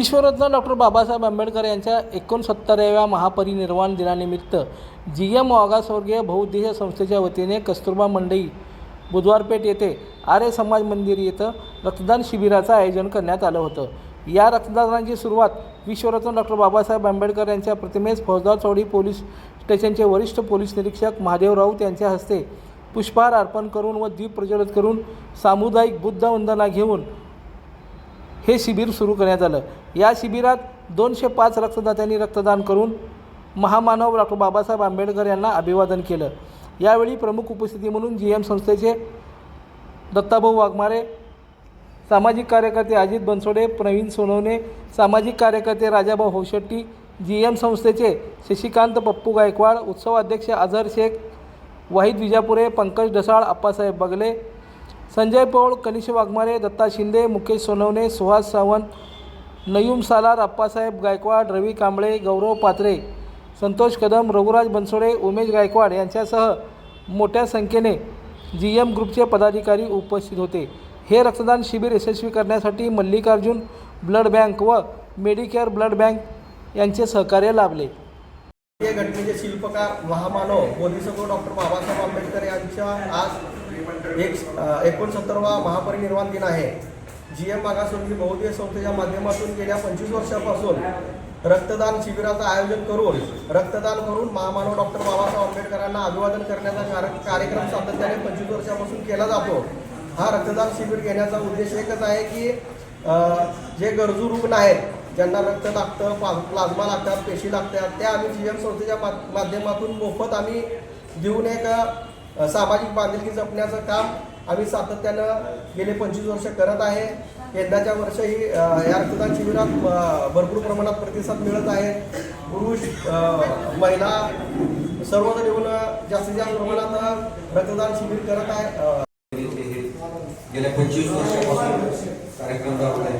विश्वरत्न doctor Babasaheb Ambedkar यांच्या एकोणसत्तराव्या महापरिनिर्वाण दिनानिमित्त G M मागासवर्गीय बहुउद्देशीय संस्थेच्या वतीने कस्तुरबा मंडई बुधवारपेठ येथे आर्य समाज मंदिर येथं रक्तदान शिबिराचं आयोजन करण्यात आलं होतं. या रक्तदानाची सुरुवात विश्वरत्न डॉक्टर बाबासाहेब आंबेडकर यांच्या प्रतिमेस फौजदार चौडी पोलीस स्टेशनचे वरिष्ठ पोलीस निरीक्षक महादेव राऊत यांच्या हस्ते पुष्पहार अर्पण करून व दीप प्रज्वलित करून सामुदायिक बुद्ध वंदना घेऊन हे शिबिर सुरू करण्यात आलं. या शिबिरात दोनशे पाच रक्तदात्यांनी रक्तदान करून महामानव डॉक्टर बाबासाहेब आंबेडकर यांना अभिवादन केलं. यावेळी प्रमुख उपस्थिती म्हणून जी एम संस्थेचे दत्ताभाऊ वाघमारे सामाजिक कार्यकर्ते अजित बनसोडे प्रवीण सोनवणे सामाजिक कार्यकर्ते राजाभाऊ होशेट्टी जी एम संस्थेचे शशिकांत पप्पू गायकवाड उत्सव अध्यक्ष अझर शेख वाहिद विजापुरे पंकज ढसाळ अप्पासाहेब बगले संजय पौळ कनिष वाघमारे दत्ता शिंदे मुकेश सोनवणे सुहास सावंत नयूम सालार अप्पासाहेब गायकवाड रवी कांबळे गौरव पात्रे संतोष कदम रघुराज बनसोडे उमेश गायकवाड यांच्यासह मोठ्या संख्येने जी एम ग्रुपचे पदाधिकारी उपस्थित होते. हे रक्तदान शिबिर यशस्वी करण्यासाठी मल्लिकार्जुन ब्लड बँक व मेडिकेअर ब्लड बँक यांचे सहकार्य लाभले. या घटनेचे म्हणजे शिल्पकार महामानव बोधिसत्व डॉक्टर बाबासाहेब आंबेडकर यांच्या आज एक एकोणसत्तरवा महापरिनिर्वाण दिन आहे. जी एम मागासवर्गीय बहुदेय संस्थेच्या माध्यमातून गेल्या पंचवीस वर्षापासून रक्तदान शिबिराचं आयोजन करून रक्तदान करून महामानव डॉक्टर बाबासाहेब आंबेडकरांना अभिवादन करण्याचा कार्य- कार्यक्रम सातत्याने पंचवीस वर्षापासून केला जातो. हा रक्तदान शिबिर घेण्याचा उद्देश एकच आहे की जे गरजू रुग्ण आहेत ज्यांना रक्त लागतं पा प्लाझ्मा लागतात पेशी लागतात त्या आम्ही जी एम संस्थेच्या मा माध्यमातून मोफत आम्ही देऊन एक सामाजिक बांधिलकी जपण्याचं काम आम्ही सातत्यानं गेले पंचवीस वर्ष करत आहे. यंदाच्या वर्षही या रक्तदान शिबिरात भरपूर प्रमाणात प्रतिसाद मिळत आहे. पुरुष महिला सर्वजण येऊन जास्तीत जास्त प्रमाणात रक्तदान शिबिर करत आहे. गेल्या पंचवीस वर्षापासून कार्यक्रम राबत आहे.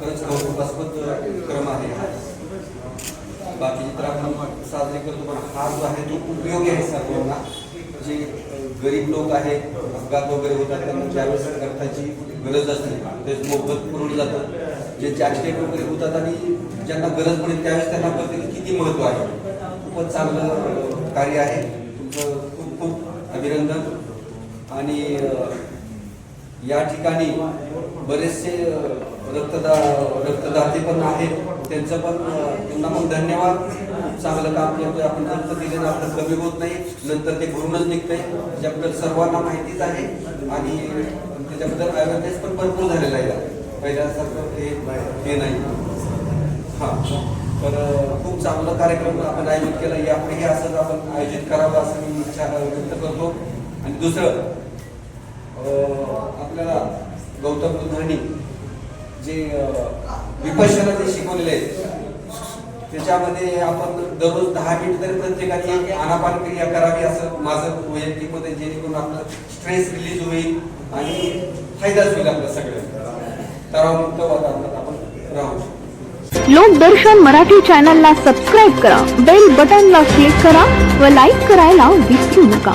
खरंच कौतुकास्पद क्रम आहे बाकी तर आपण साजरे करतो पण हा जो आहे तो उपयोगी आहे सर्वांना. जे गरीब लोक आहेत अपघात वगैरे होतात त्यांना ज्यावेळेस रक्ताची गरज असते. ते मोफत पुरवलं जातं जे ॲक्सिडेंट वगैरे होतात आणि ज्यांना गरज पडेल त्यावेळेस त्यांना कळते किती महत्त्व आहे. खूपच चांगलं कार्य आहे. तुमचं खूप खूप अभिनंदन. आणि या ठिकाणी बरेचसे रक्तदा रक्तदाते पण आहेत. त्यांचं पण त्यांना मग धन्यवाद. चांगलं काम करतोय आपण रक्त दिलेलं आपलं कमी होत नाही. नंतर ते भरूनच निघतंय. त्याच्याबद्दल सर्वांना माहितीच आहे. आणि त्याच्याबद्दल अवेअरनेस पण भरपूर झालेला आहे. पहिल्यासारखं हे नाही हां तर खूप चांगलं कार्यक्रम आपण आयोजित केला. यापुढेही असंच आपण आयोजित करावं असं मी इच्छा व्यक्त करतो. आणि दुसरं आपल्याला गौतम बुद्धांनी जे विपश्यना जे शिकवलेले त्याच्यामध्ये आपण दररोज दहा मिनिट तरी प्रत्येकाने आनापान क्रिया करावी असं माझं वैयक्तिक मत जेणेकरून आपलं स्ट्रेस रिलीज होईल आणि फायदाच होईल आपल्या सगळ्या तणावमुक्त वातावरणात आपण राहू लोकदर्शन मराठी चॅनलला सबस्क्राईब करा बेल बटनला क्लिक करा व लाईक करायला विसरू नका.